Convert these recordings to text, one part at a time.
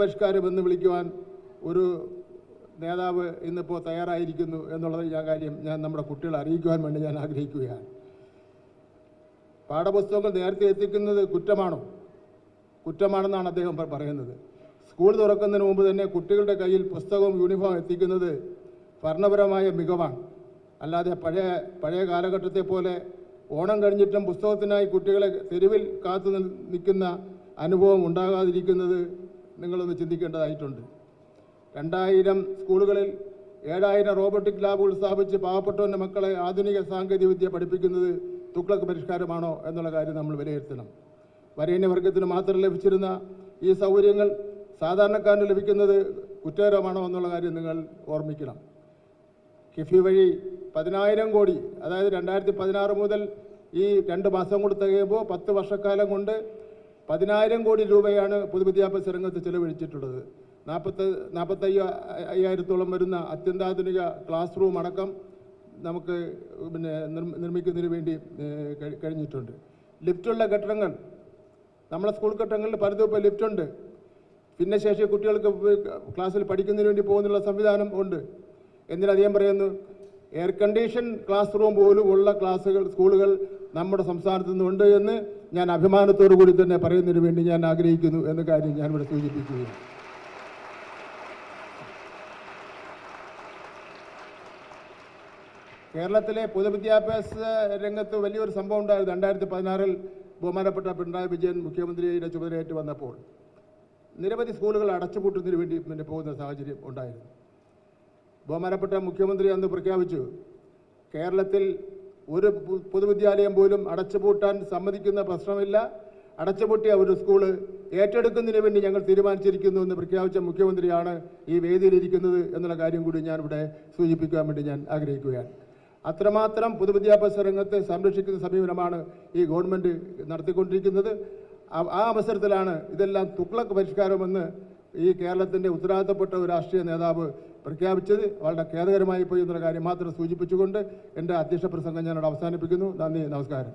പരിഷ്കാരം എന്ന് വിളിക്കുവാൻ ഒരു നേതാവ് ഇന്നിപ്പോൾ തയ്യാറായിരിക്കുന്നു എന്നുള്ളത് ഞാൻ കാര്യം ഞാൻ നമ്മുടെ കുട്ടികളെ അറിയിക്കുവാൻ വേണ്ടി ഞാൻ ആഗ്രഹിക്കുകയാണ്. പാഠപുസ്തകങ്ങൾ നേരത്തെ എത്തിക്കുന്നത് കുറ്റമാണോ? കുറ്റമാണെന്നാണ് അദ്ദേഹം പറയുന്നത്. സ്കൂൾ തുറക്കുന്നതിന് മുമ്പ് തന്നെ കുട്ടികളുടെ കയ്യിൽ പുസ്തകവും യൂണിഫോം എത്തിക്കുന്നത് ഭരണപരമായ മികവാണ്. അല്ലാതെ പഴയ പഴയ കാലഘട്ടത്തെ പോലെ ഓണം കഴിഞ്ഞിട്ടും പുസ്തകത്തിനായി കുട്ടികളെ തെരുവിൽ കാത്തു നിൽക്കുന്ന അനുഭവം ഉണ്ടാകാതിരിക്കുന്നത് നിങ്ങളൊന്ന് ചിന്തിക്കേണ്ടതായിട്ടുണ്ട്. രണ്ടായിരം സ്കൂളുകളിൽ ഏഴായിരം റോബോട്ടിക് ലാബുകൾ സ്ഥാപിച്ച് പാവപ്പെട്ടവന്റെ മക്കളെ ആധുനിക സാങ്കേതികവിദ്യ പഠിപ്പിക്കുന്നത് തുക്ലക്ക് പരിഷ്കാരമാണോ എന്നുള്ള കാര്യം നമ്മൾ വിലയിരുത്തണം. വരേണ്യവർഗത്തിന് മാത്രം ലഭിച്ചിരുന്ന ഈ സൗകര്യങ്ങൾ സാധാരണക്കാരന് ലഭിക്കുന്നത് കുറ്റകരമാണോ എന്നുള്ള കാര്യം നിങ്ങൾ ഓർമ്മിക്കണം. കിഫി വഴി പതിനായിരം കോടി അതായത് രണ്ടായിരത്തി പതിനാറ് മുതൽ ഈ രണ്ട് മാസം കൂടി തികയുമ്പോൾ പത്ത് വർഷക്കാലം കൊണ്ട് പതിനായിരം കോടി രൂപയാണ് പൊതുവിദ്യാഭ്യാസ രംഗത്ത് ചെലവഴിച്ചിട്ടുള്ളത്. നാൽപ്പത്തി നാൽപ്പത്തയ്യ അയ്യായിരത്തോളം വരുന്ന അത്യന്താധുനിക ക്ലാസ് റൂം അടക്കം നമുക്ക് പിന്നെ നിർമ്മ- നിർമ്മിക്കുന്നതിന് വേണ്ടി കഴിഞ്ഞിട്ടുണ്ട്. ലിഫ്റ്റുള്ള കെട്ടിടങ്ങൾ നമ്മളെ സ്കൂൾ കെട്ടിടങ്ങളിൽ പലതും ഇപ്പോൾ ലിഫ്റ്റുണ്ട്. ഭിന്നശേഷി കുട്ടികൾക്ക് ക്ലാസ്സിൽ പഠിക്കുന്നതിന് വേണ്ടി പോകുന്നുള്ള സംവിധാനം ഉണ്ട്. എന്തിനധികം പറയുന്നു എയർ കണ്ടീഷൻ ക്ലാസ് റൂം പോലും ഉള്ള ക്ലാസ്സുകൾ സ്കൂളുകൾ നമ്മുടെ സംസ്ഥാനത്ത് നിന്നുണ്ട് എന്ന് ഞാൻ അഭിമാനത്തോടു കൂടി തന്നെ പറയുന്നതിന് വേണ്ടി ഞാൻ ആഗ്രഹിക്കുന്നു എന്ന കാര്യം ഞാൻ ഇവിടെ സൂചിപ്പിക്കുകയാണ്. കേരളത്തിലെ പൊതുവിദ്യാഭ്യാസ രംഗത്ത് വലിയൊരു സംഭവം ഉണ്ടായിരുന്നു രണ്ടായിരത്തി പതിനാറിൽ ബഹുമാനപ്പെട്ട പിണറായി വിജയൻ മുഖ്യമന്ത്രിയുടെ ചുമതലയേറ്റ് വന്നപ്പോൾ നിരവധി സ്കൂളുകൾ അടച്ചുപൂട്ടുന്നതിന് വേണ്ടി പിന്നെ പോകുന്ന സാഹചര്യം ഉണ്ടായിരുന്നു. ബഹുമാനപ്പെട്ട മുഖ്യമന്ത്രി അന്ന് പ്രഖ്യാപിച്ചു കേരളത്തിൽ ഒരു പൊതുവിദ്യാലയം പോലും അടച്ചുപൂട്ടാൻ സമ്മതിക്കുന്ന പ്രശ്നമില്ല. അടച്ചുപൂട്ടിയ ഒരു സ്കൂൾ ഏറ്റെടുക്കുന്നതിന് വേണ്ടി ഞങ്ങൾ തീരുമാനിച്ചിരിക്കുന്നു എന്ന് പ്രഖ്യാപിച്ച മുഖ്യമന്ത്രിയാണ് ഈ വേദിയിലിരിക്കുന്നത് എന്നുള്ള കാര്യം കൂടി ഞാൻ ഇവിടെ സൂചിപ്പിക്കാൻ വേണ്ടി ഞാൻ ആഗ്രഹിക്കുകയാണ്. അത്രമാത്രം പൊതുവിദ്യാഭ്യാസ രംഗത്തെ സംരക്ഷിക്കുന്ന സമീപനമാണ് ഈ ഗവൺമെന്റ് നടത്തിക്കൊണ്ടിരിക്കുന്നത്. ആ അവസരത്തിലാണ് ഇതെല്ലാം തുക്ലക്ക് പരിഷ്കാരമെന്ന് ഈ കേരളത്തിന്റെ ഉത്തരവാദിത്തപ്പെട്ട ഒരു രാഷ്ട്രീയ നേതാവ് പ്രഖ്യാപിച്ചത്. വളരെ ഖേദകരമായി പോയി എന്നുള്ള കാര്യം മാത്രം സൂചിപ്പിച്ചുകൊണ്ട് എന്റെ അധ്യക്ഷ പ്രസംഗം ഞാനോട് അവസാനിപ്പിക്കുന്നു. നന്ദി നമസ്കാരം.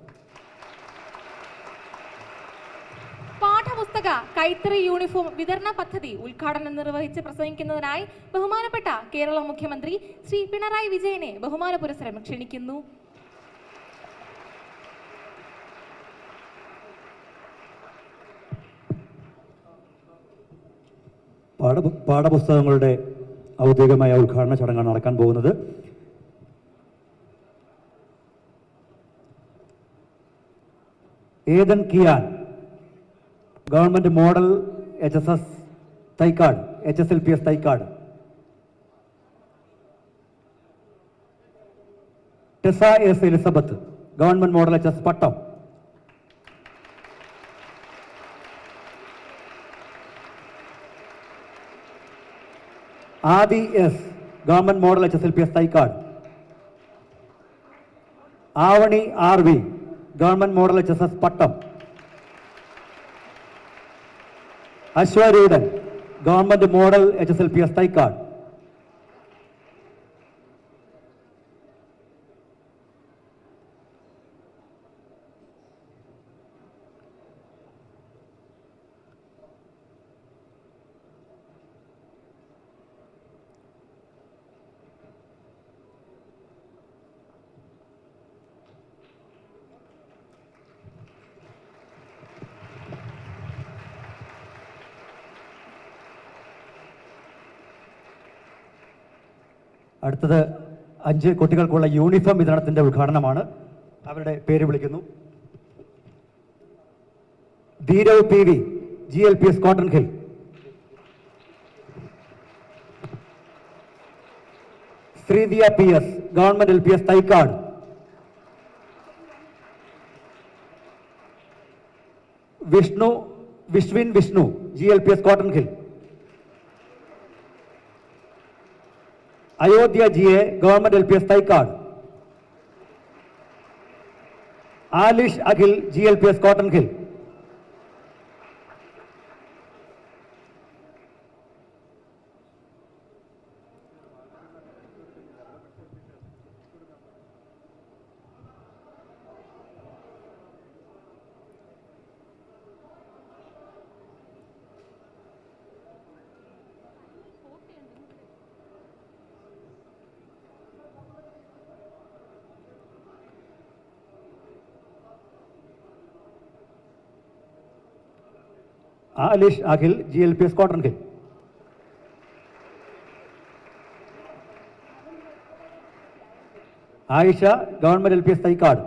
പാഠപുസ്തക കൈത്തറി യൂണിഫോം വിതരണ പദ്ധതി ഉദ്ഘാടനം നിർവഹിച്ച് പ്രസംഗിക്കുന്നതിനായി ബഹുമാനപ്പെട്ട കേരള മുഖ്യമന്ത്രി ശ്രീ പിണറായി വിജയനെ ബഹുമാന പുരസ്സരം ക്ഷണിക്കുന്നു. പാഠ പാഠപുസ്തകങ്ങളുടെ ഔദ്യോഗികമായ ഉദ്ഘാടന ചടങ്ങാണ് നടക്കാൻ പോകുന്നത്. Ethan Kiyan government model H S S Thycaud H S L P S Thycaud. Tessa S Elizabeth government model H S Pattom. Aadi S government model H S L P S Thycaud. Avani R V government model H S S Pattom. Ashwaroodhan government model H S L P S Thycaud. അടുത്തത് അഞ്ച് കുട്ടികൾക്കുള്ള uniform വിതരണത്തിന്റെ ഉദ്ഘാടനമാണ്. അവരുടെ പേര് വിളിക്കുന്നു. Dheerav P V G L P S Cotton Hill. Sreediya P S government L P S Thycaud. Vishnu Vishwin Vishnu G L P S Cotton Hill. Ayodhya G A government L P S Thycaud Alish Akhil G L P S Cotton Hill Alish Akhil G L P S Cotton Hill Ayisha government L P S Thycaud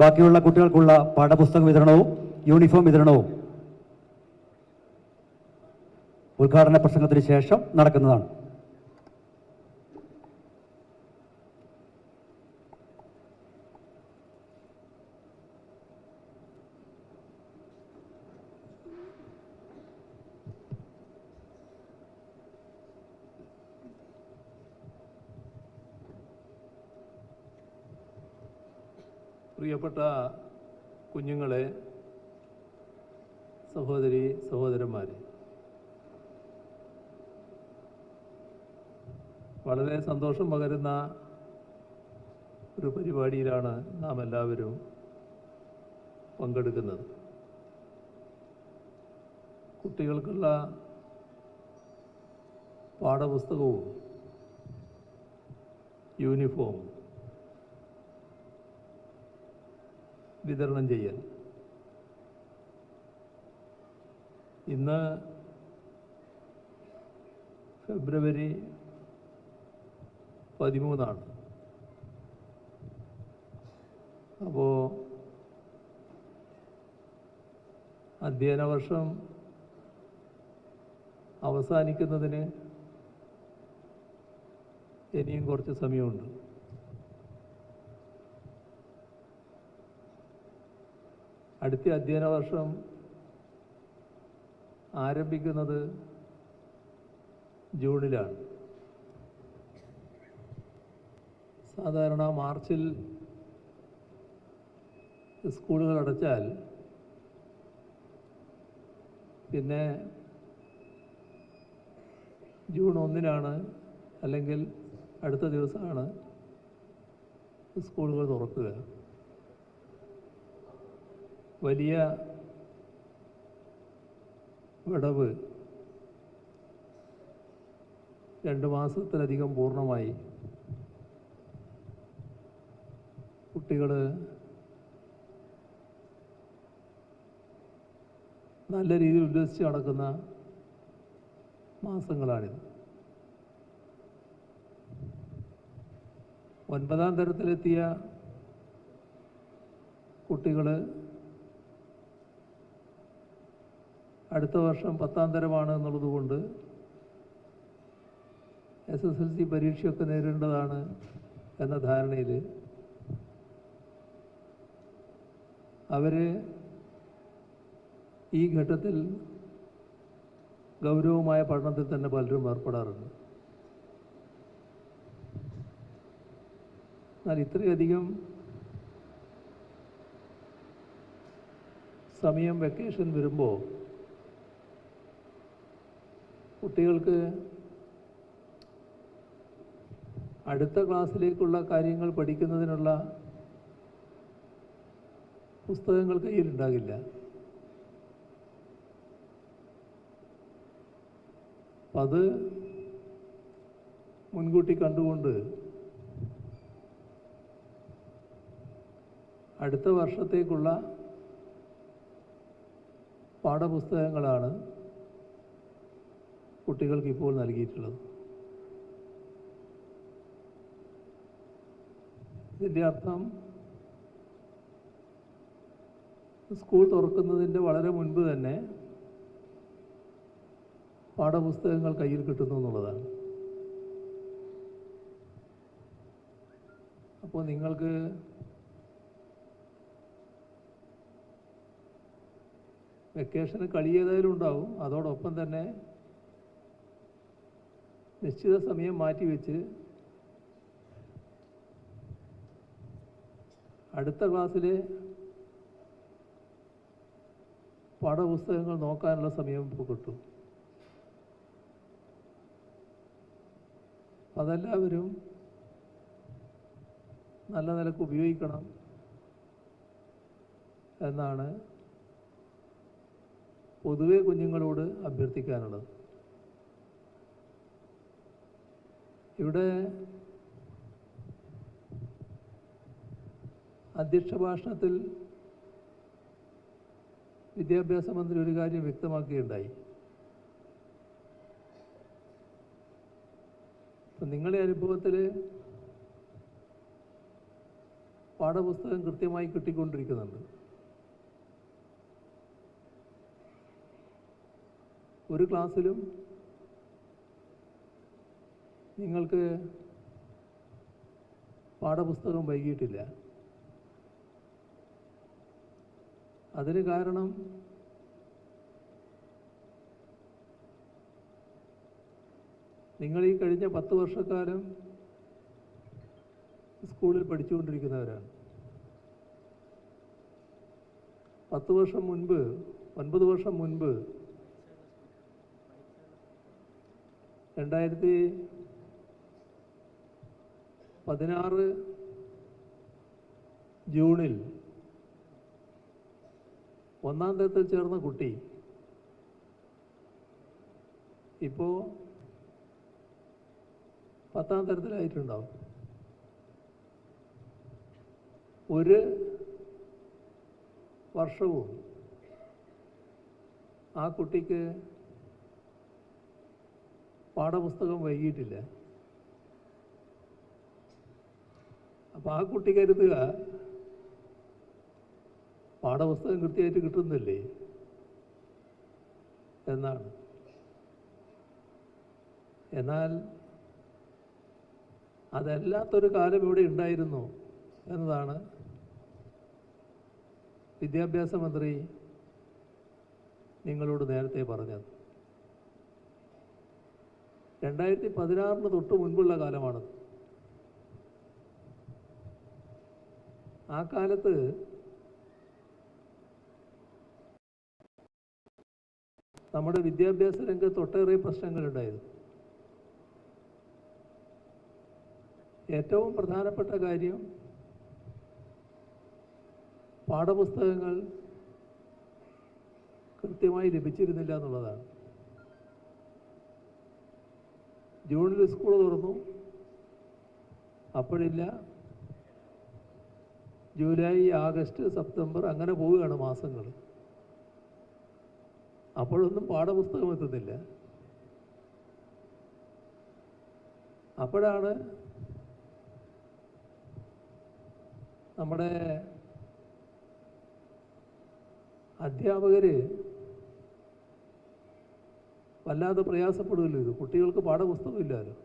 ബാക്കിയുള്ള കുട്ടികൾക്കുള്ള പാഠപുസ്തക വിതരണവും uniform വിതരണവും ഉദ്ഘാടന പ്രസംഗത്തിന് ശേഷം നടക്കുന്നതാണ്. സന്തോഷം പകരുന്ന ഒരു പരിപാടിയിലാണ് നാം എല്ലാവരും പങ്കെടുക്കുന്നത്. കുട്ടികൾക്കുള്ള പാഠപുസ്തകവും യൂണിഫോമും വിതരണം ചെയ്യൽ ഇന്ന് ഫെബ്രുവരി പതിമൂന്നാണ്. അപ്പോൾ അധ്യയന വർഷം അവസാനിക്കുന്നതിന് ഇനിയും കുറച്ച് സമയമുണ്ട്. അടുത്ത അധ്യയന വർഷം ആരംഭിക്കുന്നത് ജൂണിലാണ്. സാധാരണ മാർച്ചിൽ സ്കൂളുകൾ അടച്ചാൽ പിന്നെ ജൂൺ ഒന്നിനാണ് അല്ലെങ്കിൽ അടുത്ത ദിവസമാണ് സ്കൂളുകൾ തുറക്കുക. വലിയ വിടവ് രണ്ട് മാസത്തിലധികം പൂർണമായി കുട്ടികൾ നല്ല രീതിയിൽ ഉല്ലസിച്ച് നടക്കുന്ന മാസങ്ങളാണിത്. ഒൻപതാം തരത്തിലെത്തിയ കുട്ടികൾ അടുത്ത വർഷം പത്താം തരമാണ് എന്നുള്ളതുകൊണ്ട് എസ് എസ് എൽ സി പരീക്ഷയൊക്കെ നേരിടേണ്ടതാണ് എന്ന ധാരണയിൽ അവർ ഈ ഘട്ടത്തിൽ ഗൗരവമായ പഠനത്തിൽ തന്നെ പലരും ഏർപ്പെടാറുണ്ട്. എന്നാൽ ഇത്രയധികം സമയം വെക്കേഷൻ വരുമ്പോൾ കുട്ടികൾക്ക് അടുത്ത ക്ലാസ്സിലേക്കുള്ള കാര്യങ്ങൾ പഠിക്കുന്നതിനുള്ള പുസ്തകങ്ങൾ കയ്യിലുണ്ടാകില്ല. അപ്പം അത് മുൻകൂട്ടി കണ്ടുകൊണ്ട് അടുത്ത വർഷത്തേക്കുള്ള പാഠപുസ്തകങ്ങളാണ് കുട്ടികൾക്ക് ഇപ്പോൾ നൽകിയിട്ടുള്ളത്. ഇതിന്റെ അർത്ഥം സ്കൂൾ തുറക്കുന്നതിന്റെ വളരെ മുൻപ് തന്നെ പാഠപുസ്തകങ്ങൾ കയ്യിൽ കിട്ടുന്നു എന്നുള്ളതാണ്. അപ്പോൾ നിങ്ങൾക്ക് വെക്കേഷന് കളി ഏതായാലും ഉണ്ടാവും. അതോടൊപ്പം തന്നെ നിശ്ചിത സമയം മാറ്റിവെച്ച് അടുത്ത ക്ലാസ്സിലെ പാഠപുസ്തകങ്ങൾ നോക്കാനുള്ള സമയം ഇപ്പോൾ കിട്ടും. അതെല്ലാവരും നല്ല നിലയ്ക്ക് ഉപയോഗിക്കണം എന്നാണ് പൊതുവെ കുഞ്ഞുങ്ങളോട് അഭ്യർത്ഥിക്കാനുള്ളത്. ഇവിടെ അധ്യക്ഷ ഭാഷണത്തിൽ വിദ്യാഭ്യാസ മന്ത്രി ഒരു കാര്യം വ്യക്തമാക്കുകയുണ്ടായി. നിങ്ങളുടെ അനുഭവത്തിൽ പാഠപുസ്തകം കൃത്യമായി കിട്ടിക്കൊണ്ടിരിക്കുന്നുണ്ട്. ഒരു ക്ലാസ്സിലും നിങ്ങൾക്ക് പാഠപുസ്തകം വൈകിയിട്ടില്ല. അതിന് കാരണം നിങ്ങൾ ഈ കഴിഞ്ഞ പത്ത് വർഷക്കാലം സ്കൂളിൽ പഠിച്ചുകൊണ്ടിരിക്കുന്നവരാണ്. പത്ത് വർഷം മുൻപ് ഒൻപത് വർഷം മുൻപ് രണ്ടായിരത്തി പതിനാറ് ജൂണിൽ ഒന്നാം തരത്തിൽ ചേർന്ന കുട്ടി. ഇപ്പോൾ പത്താം തരത്തിലായിട്ടുണ്ടാവും. ഒരു വർഷവും ആ കുട്ടിക്ക് പാഠപുസ്തകം വൈകിയിട്ടില്ല. അപ്പോൾ ആ കുട്ടി കരുതുക പാഠപുസ്തകം കൃത്യമായിട്ട് കിട്ടുന്നില്ലേ? എന്നാണ്. എന്നാൽ അതല്ലാത്തൊരു കാലം ഇവിടെ ഉണ്ടായിരുന്നു എന്നതാണ് വിദ്യാഭ്യാസ മന്ത്രി നിങ്ങളോട് നേരത്തെ പറഞ്ഞത്. രണ്ടായിരത്തി പതിനാറിന് തൊട്ട് മുൻപുള്ള കാലമാണ്. ആ കാലത്ത് നമ്മുടെ വിദ്യാഭ്യാസ രംഗത്ത് ഒട്ടേറെ പ്രശ്നങ്ങളുണ്ടായിരുന്നു ഏറ്റവും പ്രധാനപ്പെട്ട കാര്യം പാഠപുസ്തകങ്ങൾ കൃത്യമായി ലഭിച്ചിരുന്നില്ല എന്നുള്ളതാണ്. ജൂണിൽ സ്കൂൾ തുറന്നു. അപ്പോഴില്ല ജൂലൈ ആഗസ്റ്റ് സെപ്റ്റംബർ അങ്ങനെ പോവുകയാണ് മാസങ്ങൾ. അപ്പോഴൊന്നും പാഠപുസ്തകം എത്തുന്നില്ല അപ്പോഴാണ് നമ്മുടെ അധ്യാപകർ വല്ലാതെ പ്രയാസപ്പെടുമല്ലോ ഇത് കുട്ടികൾക്ക് പാഠപുസ്തകമില്ലല്ലോ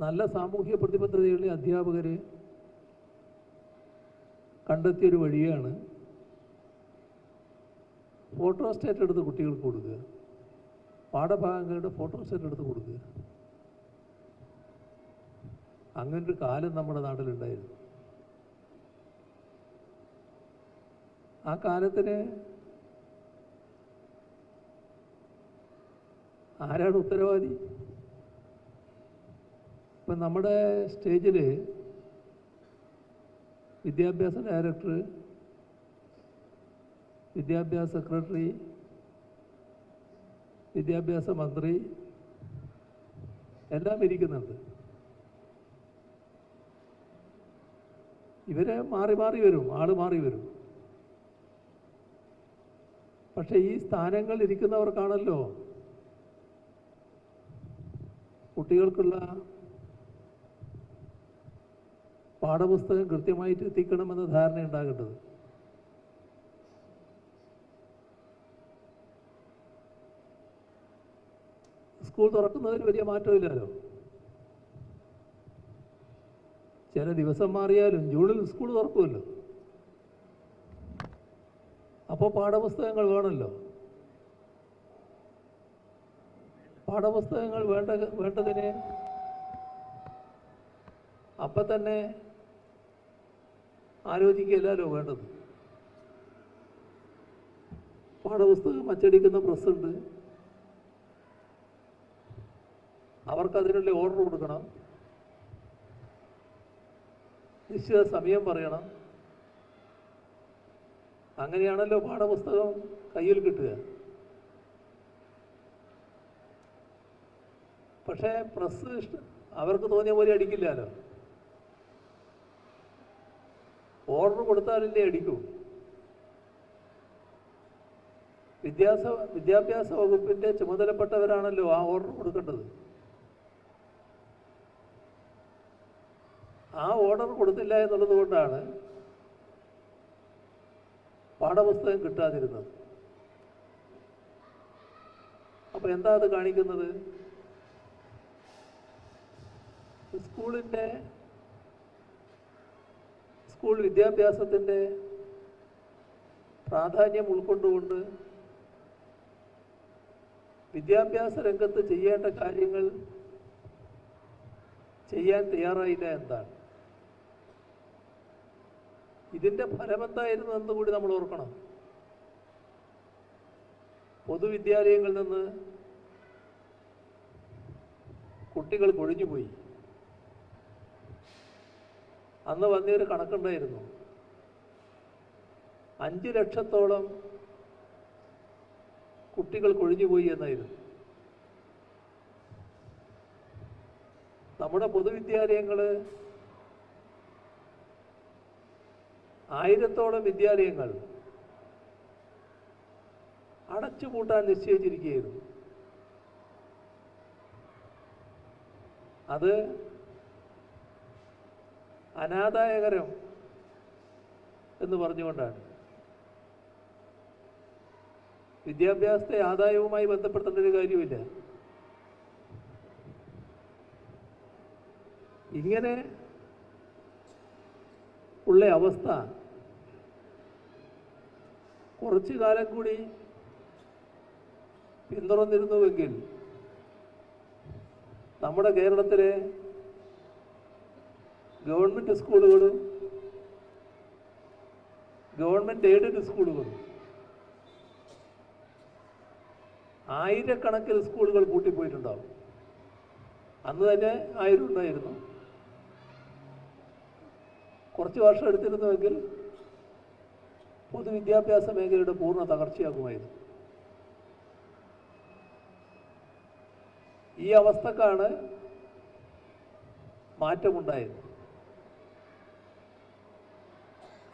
നല്ല സാമൂഹ്യ പ്രതിബദ്ധതയുള്ള അധ്യാപകർ കണ്ടെത്തിയൊരു വഴിയാണ് ഫോട്ടോ സ്റ്റേറ്റ് എടുത്ത് കുട്ടികൾക്ക് കൊടുക്കുക. പാഠഭാഗങ്ങളുടെ ഫോട്ടോ സ്റ്റേറ്റ് എടുത്ത് കൊടുക്കുക. അങ്ങനൊരു കാലം നമ്മുടെ നാട്ടിലുണ്ടായിരുന്നു. ആ കാലത്തിന് ആരാണ് ഉത്തരവാദി? ഇപ്പം നമ്മുടെ സ്റ്റേജിൽ വിദ്യാഭ്യാസ ഡയറക്ടർ വിദ്യാഭ്യാസ സെക്രട്ടറി വിദ്യാഭ്യാസ മന്ത്രി എല്ലാം ഇരിക്കുന്നുണ്ട്. ഇവരെ മാറി മാറി വരും ആൾ മാറി വരും. പക്ഷെ ഈ സ്ഥാനങ്ങൾ ഇരിക്കുന്നവർക്കാണല്ലോ കുട്ടികൾക്കുള്ള പാഠപുസ്തകം കൃത്യമായിട്ട് എത്തിക്കണമെന്ന ധാരണ ഉണ്ടാകേണ്ടത് സ്കൂൾ തുറക്കുന്നതിൽ വലിയ മാറ്റമില്ലല്ലോ ചില ദിവസം മാറിയാലും ജൂണിൽ സ്കൂൾ തുറക്കുമല്ലോ. അപ്പോൾ പാഠപുസ്തകങ്ങൾ വേണമല്ലോ. പാഠപുസ്തകങ്ങൾ വേണ്ട വേണ്ടതിന് അപ്പം തന്നെ ആലോചിക്കുകയല്ലോ വേണ്ടത്. പാഠപുസ്തകം അച്ചടിക്കുന്ന പ്രസ്സുണ്ട് അവർക്കതിനുള്ള ഓർഡർ കൊടുക്കണം. നിശ്ചിത സമയം പറയണം. അങ്ങനെയാണല്ലോ പാഠപുസ്തകം കയ്യിൽ കിട്ടുക. പക്ഷേ പ്രസ് അവർക്ക് തോന്നിയ പോലെ അടിക്കില്ലല്ലോ. ഓർഡർ കൊടുത്താലല്ലേ അടിക്കൂ. വിദ്യാസ വിദ്യാഭ്യാസ വകുപ്പിന്റെ ചുമതലപ്പെട്ടവരാണല്ലോ ആ ഓർഡർ കൊടുക്കേണ്ടത്. ആ ഓർഡർ കൊടുത്തില്ല എന്നുള്ളത് കൊണ്ടാണ് പാഠപുസ്തകം കിട്ടാതിരുന്നത്. അപ്പൊ എന്താ അത് കാണിക്കുന്നത്? സ്കൂളിന്റെ സ്കൂൾ വിദ്യാഭ്യാസത്തിന്റെ പ്രാധാന്യം ഉൾക്കൊണ്ടുകൊണ്ട് വിദ്യാഭ്യാസ രംഗത്ത് ചെയ്യേണ്ട കാര്യങ്ങൾ ചെയ്യാൻ തയ്യാറായില്ല എന്താണ്? ഇതിന്റെ ഫലമെന്തായിരുന്നു എന്ന് കൂടി നമ്മൾ ഓർക്കണം. പൊതുവിദ്യാലയങ്ങളിൽ നിന്ന് കുട്ടികൾ കൊഴിഞ്ഞുപോയി. അന്ന് വന്നൊരു കണക്കുണ്ടായിരുന്നു. അഞ്ച് ലക്ഷത്തോളം കുട്ടികൾ കൊഴിഞ്ഞുപോയി എന്നായിരുന്നു. നമ്മുടെ പൊതുവിദ്യാലയങ്ങൾ ആയിരത്തോളം വിദ്യാലയങ്ങൾ അടച്ചുപൂട്ടാൻ നിശ്ചയിച്ചിരിക്കുകയായിരുന്നു. അത് അനാദായകരം എന്ന് പറഞ്ഞുകൊണ്ടാണ്. വിദ്യാഭ്യാസത്തെ ആദായവുമായി ബന്ധപ്പെടുത്തേണ്ട ഒരു കാര്യമില്ല ഇങ്ങനെ ഉള്ള അവസ്ഥ കുറച്ചു കാലം കൂടി പിന്തുടർന്നിരുന്നുവെങ്കിൽ നമ്മുടെ കേരളത്തിലെ ഗവൺമെന്റ് സ്കൂളുകളും ഗവൺമെന്റ് എയ്ഡഡ് സ്കൂളുകളും ആയിരക്കണക്കിന് സ്കൂളുകൾ കൂട്ടിപ്പോയിട്ടുണ്ടാവും അന്ന് തന്നെ ആയിരം ഉണ്ടായിരുന്നു. കുറച്ച് വർഷം എടുത്തിരുന്നുവെങ്കിൽ പൊതുവിദ്യാഭ്യാസ മേഖലയുടെ പൂർണ തകർച്ചയാകുമായിരുന്നു ഈ അവസ്ഥക്കാണ് മാറ്റമുണ്ടായത്.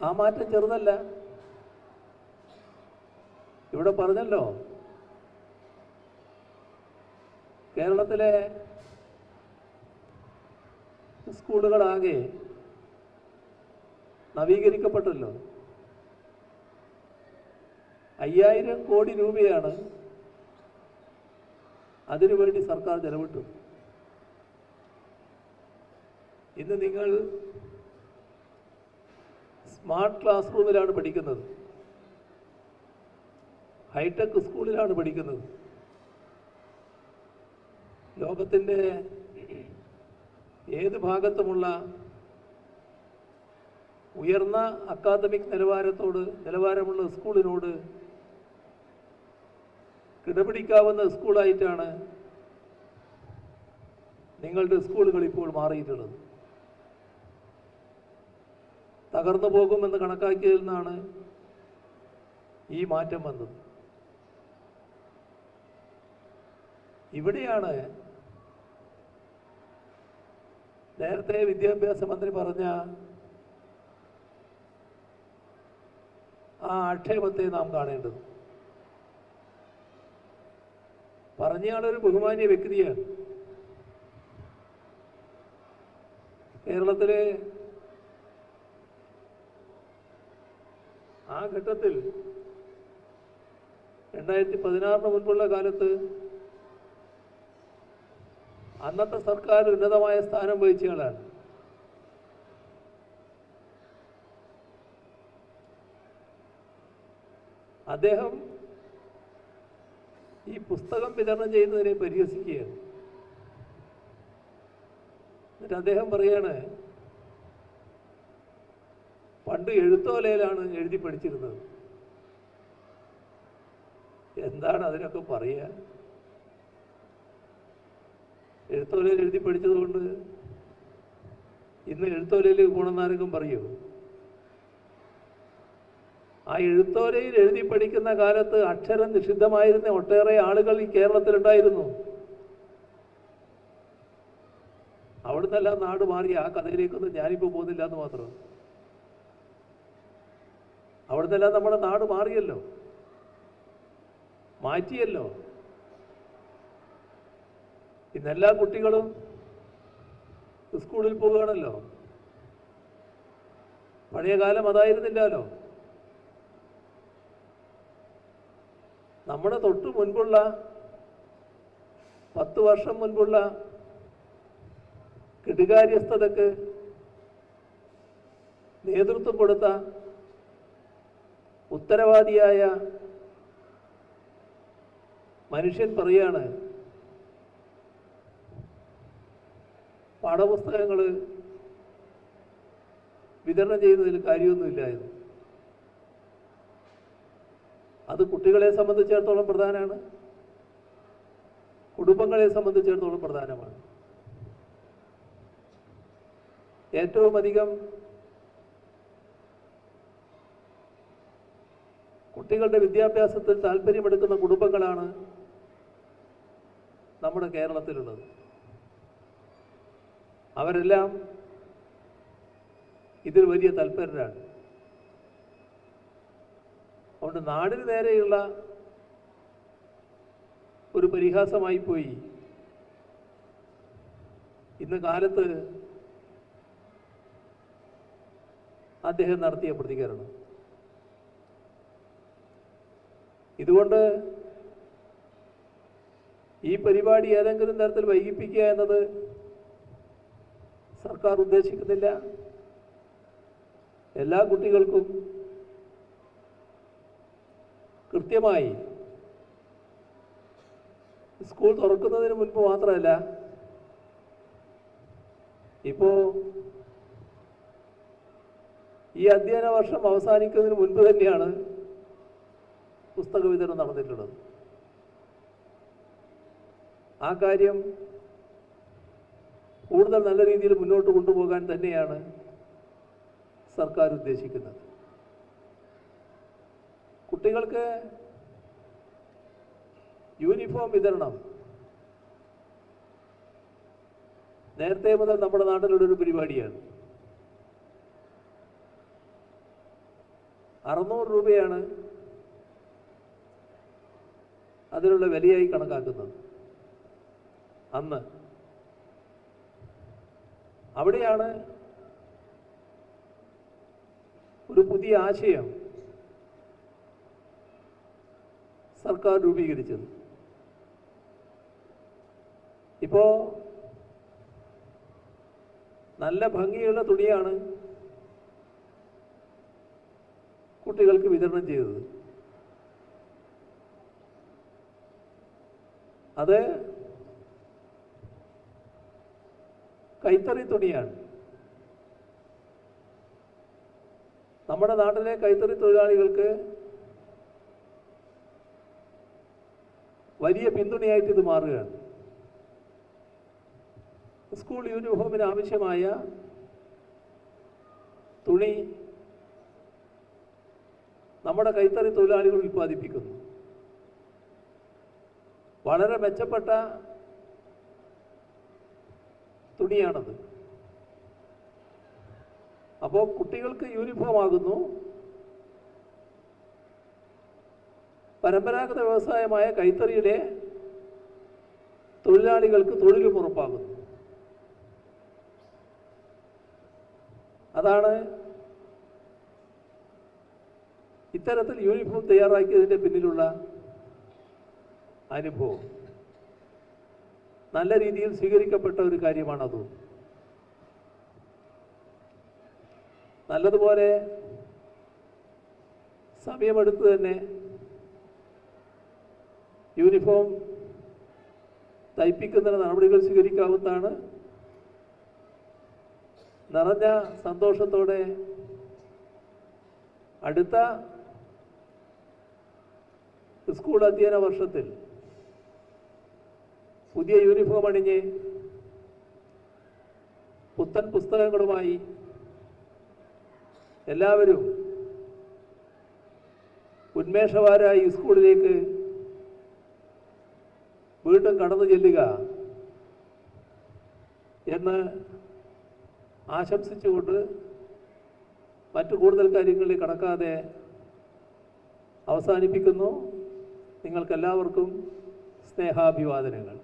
ആ മാറ്റം ചെറുതല്ല. ഇവിടെ പറഞ്ഞല്ലോ. കേരളത്തിലെ സ്കൂളുകളാകെ നവീകരിക്കപ്പെട്ടല്ലോ. അയ്യായിരം കോടി രൂപയാണ് അതിനു വേണ്ടി സർക്കാർ ചെലവിട്ടു. ഇന്ന് നിങ്ങൾ സ്മാർട്ട് ക്ലാസ് റൂമിലാണ് പഠിക്കുന്നത്. ഹൈടെക് സ്കൂളിലാണ് പഠിക്കുന്നത്. ലോകത്തിന്റെ ഏത് ഭാഗത്തുമുള്ള ഉയർന്ന അക്കാദമിക് നിലവാരത്തോട് നിലവാരമുള്ള സ്കൂളിനോട് കിടപിടിക്കാവുന്ന സ്കൂളായിട്ടാണ് നിങ്ങളുടെ സ്കൂളുകൾ ഇപ്പോൾ മാറിയിട്ടുള്ളത്. തകർന്നു പോകുമെന്ന് കണക്കാക്കിയതിൽ നിന്നാണ് ഈ മാറ്റം വന്നത്. ഇവിടെയാണ് നേരത്തെ വിദ്യാഭ്യാസ മന്ത്രി പറഞ്ഞ ആ ആക്ഷേപത്തെ നാം കാണേണ്ടത്. പറഞ്ഞയാളൊരു ബഹുമാന്യ വ്യക്തിയാണ്. കേരളത്തിലെ ആ ഘട്ടത്തിൽ രണ്ടായിരത്തി പതിനാറിന് മുൻപുള്ള കാലത്ത് അന്നത്തെ സർക്കാർ ഉന്നതമായ സ്ഥാനം വഹിച്ചയാളാണ് അദ്ദേഹം ഈ പുസ്തകം വിതരണം ചെയ്യുന്നതിനെ പരിഹസിക്കുകയാണ്. എന്നിട്ട് അദ്ദേഹം പറയാണ് പണ്ട് എഴുത്തോലയിലാണ് എഴുതി പഠിച്ചിരുന്നത്. എന്താണ് അതിനൊക്കെ പറയുക എഴുത്തോലയിൽ എഴുതി പഠിച്ചതുകൊണ്ട് ഇന്ന് എഴുത്തോലയിൽ ഗുണമെന്നാരെങ്കിലും പറയൂ? ആ എഴുത്തോലയിൽ എഴുതി പഠിക്കുന്ന കാലത്ത് അക്ഷരം നിഷിദ്ധമായിരുന്ന ഒട്ടേറെ ആളുകൾ ഈ കേരളത്തിലുണ്ടായിരുന്നു. അവിടുന്നെല്ലാം നാട് മാറി ആ കഥയിലേക്കൊന്നും ഞാനിപ്പോൾ പോകുന്നില്ല എന്ന് മാത്രം. അവിടുന്നെല്ലാം നമ്മുടെ നാട് മാറിയല്ലോ. മാറ്റിയല്ലോ. ഇന്നെല്ലാ കുട്ടികളും സ്കൂളിൽ പോവുകയാണല്ലോ. പഴയ കാലം അതായിരുന്നില്ലല്ലോ. നമ്മുടെ തൊട്ട് മുൻപുള്ള പത്ത് വർഷം മുൻപുള്ള കെടുകാര്യസ്ഥതക്ക് നേതൃത്വം കൊടുത്ത ഉത്തരവാദിയായ മനുഷ്യൻ പറയാണ് പാഠപുസ്തകങ്ങൾ വിതരണം ചെയ്യുന്നതിൽ കാര്യമൊന്നുമില്ലായിരുന്നു അത് കുട്ടികളെ സംബന്ധിച്ചിടത്തോളം പ്രധാനമാണ്. കുടുംബങ്ങളെ സംബന്ധിച്ചിടത്തോളം പ്രധാനമാണ്. ഏറ്റവും അധികം കുട്ടികളുടെ വിദ്യാഭ്യാസത്തിൽ താല്പര്യമെടുക്കുന്ന കുടുംബങ്ങളാണ് നമ്മുടെ കേരളത്തിലുള്ളത്. അവരെല്ലാം ഇതിൽ വലിയ തൽപരരാണ്. അതുകൊണ്ട് നാടിന് നേരെയുള്ള ഒരു പരിഹാസമായി പോയി. ഇന്ന് കാലത്ത് അദ്ദേഹം നടത്തിയ പ്രതികരണം. ഇതുകൊണ്ട് ഈ പരിപാടി ഏതെങ്കിലും തരത്തിൽ വൈകിപ്പിക്കുക എന്നത് സർക്കാർ ഉദ്ദേശിക്കുന്നില്ല. എല്ലാ കുട്ടികൾക്കും കൃത്യമായി. സ്കൂൾ തുറക്കുന്നതിന് മുൻപ് മാത്രമല്ല ഇപ്പോ ഈ അധ്യയന വർഷം അവസാനിക്കുന്നതിന് മുൻപ് തന്നെയാണ് പുസ്തക വിതരണം നടന്നിട്ടുള്ളത്. ആ കാര്യം കൂടുതൽ നല്ല രീതിയിൽ മുന്നോട്ട് കൊണ്ടുപോകാൻ തന്നെയാണ് സർക്കാർ ഉദ്ദേശിക്കുന്നത്. കുട്ടികൾക്ക് യൂണിഫോം വിതരണം. നേരത്തെ മുതൽ നമ്മുടെ നാട്ടിലുള്ള ഒരു പരിപാടിയാണ്. അറുന്നൂറ് രൂപയാണ് അതിനുള്ള വിലയായി കണക്കാക്കുന്നത്. അന്ന് അവിടെയാണ് ഒരു പുതിയ ആശയം സർക്കാർ രൂപീകരിച്ചത്. ഇപ്പോ നല്ല ഭംഗിയുള്ള തുണിയാണ് കുട്ടികൾക്ക് വിതരണം ചെയ്തത്. അത് കൈത്തറി തുണിയാണ്. നമ്മുടെ നാട്ടിലെ കൈത്തറി തൊഴിലാളികൾക്ക് വലിയ പിന്തുണയായിട്ട് ഇത് മാറുകയാണ്. സ്കൂൾ യൂണിഫോമിന് ആവശ്യമായ തുണി നമ്മുടെ കൈത്തറി തൊഴിലാളികൾ ഉൽപ്പാദിപ്പിക്കുന്നു. വളരെ മെച്ചപ്പെട്ട തുണിയാണത്. അപ്പോൾ കുട്ടികൾക്ക് യൂണിഫോം ആകുന്നു. പരമ്പരാഗത വ്യവസായമായ കൈത്തറിയുടെ തൊഴിലാളികൾക്ക് തൊഴിലും ഉറപ്പാകുന്നു. അതാണ് ഇത്തരത്തിൽ യൂണിഫോം തയ്യാറാക്കിയതിന്റെ പിന്നിലുള്ള അനുഭവം. നല്ല രീതിയിൽ സ്വീകരിക്കപ്പെട്ട ഒരു കാര്യമാണത്. നല്ലതുപോലെ സമയമെടുത്ത് തന്നെ യൂണിഫോം തയ്പ്പിക്കുന്നതിന് നടപടികൾ സ്വീകരിക്കാവുന്നതാണ്. നിറഞ്ഞ സന്തോഷത്തോടെ അടുത്ത സ്കൂൾ അധ്യയന വർഷത്തിൽ പുതിയ യൂണിഫോം അണിഞ്ഞ് പുത്തൻ പുസ്തകങ്ങളുമായി എല്ലാവരും ഉന്മേഷവാരായി സ്കൂളിലേക്ക് വീണ്ടും കടന്നു ചെല്ലുക എന്ന് ആശംസിച്ചുകൊണ്ട് മറ്റു കൂടുതൽ കാര്യങ്ങളിൽ കടക്കാതെ അവസാനിപ്പിക്കുന്നു. നിങ്ങൾക്കെല്ലാവർക്കും സ്നേഹാഭിവാദനങ്ങൾ.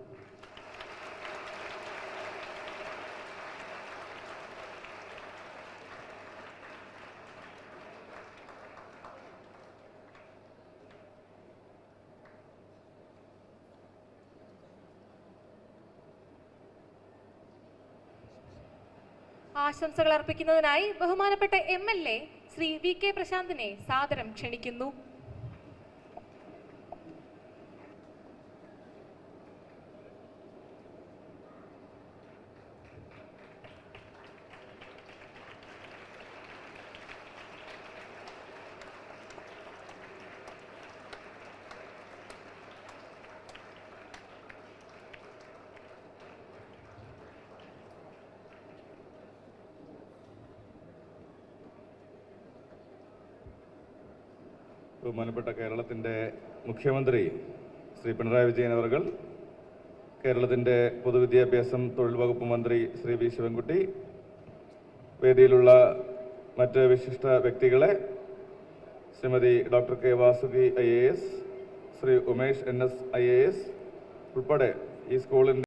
ആശംസകൾ അർപ്പിക്കുന്നതിനായി ബഹുമാനപ്പെട്ട M L A Shri V K പ്രശാന്തിനെ സാദരം ക്ഷണിക്കുന്നു. ബഹുമാനപ്പെട്ട കേരളത്തിന്റെ മുഖ്യമന്ത്രി ശ്രീ പിണറായി വിജയൻ അവർകൾ കേരളത്തിന്റെ പൊതുവിദ്യാഭ്യാസം തൊഴിൽ വകുപ്പ് മന്ത്രി ശ്രീ വി ശിവൻകുട്ടി വേദിയിലുള്ള മറ്റ് വിശിഷ്ട വ്യക്തികളെ Shrimati doctor K Vasuki I Shri Umesh N S I S ഉൾപ്പെടെ ഈ സ്കൂളിന്റെ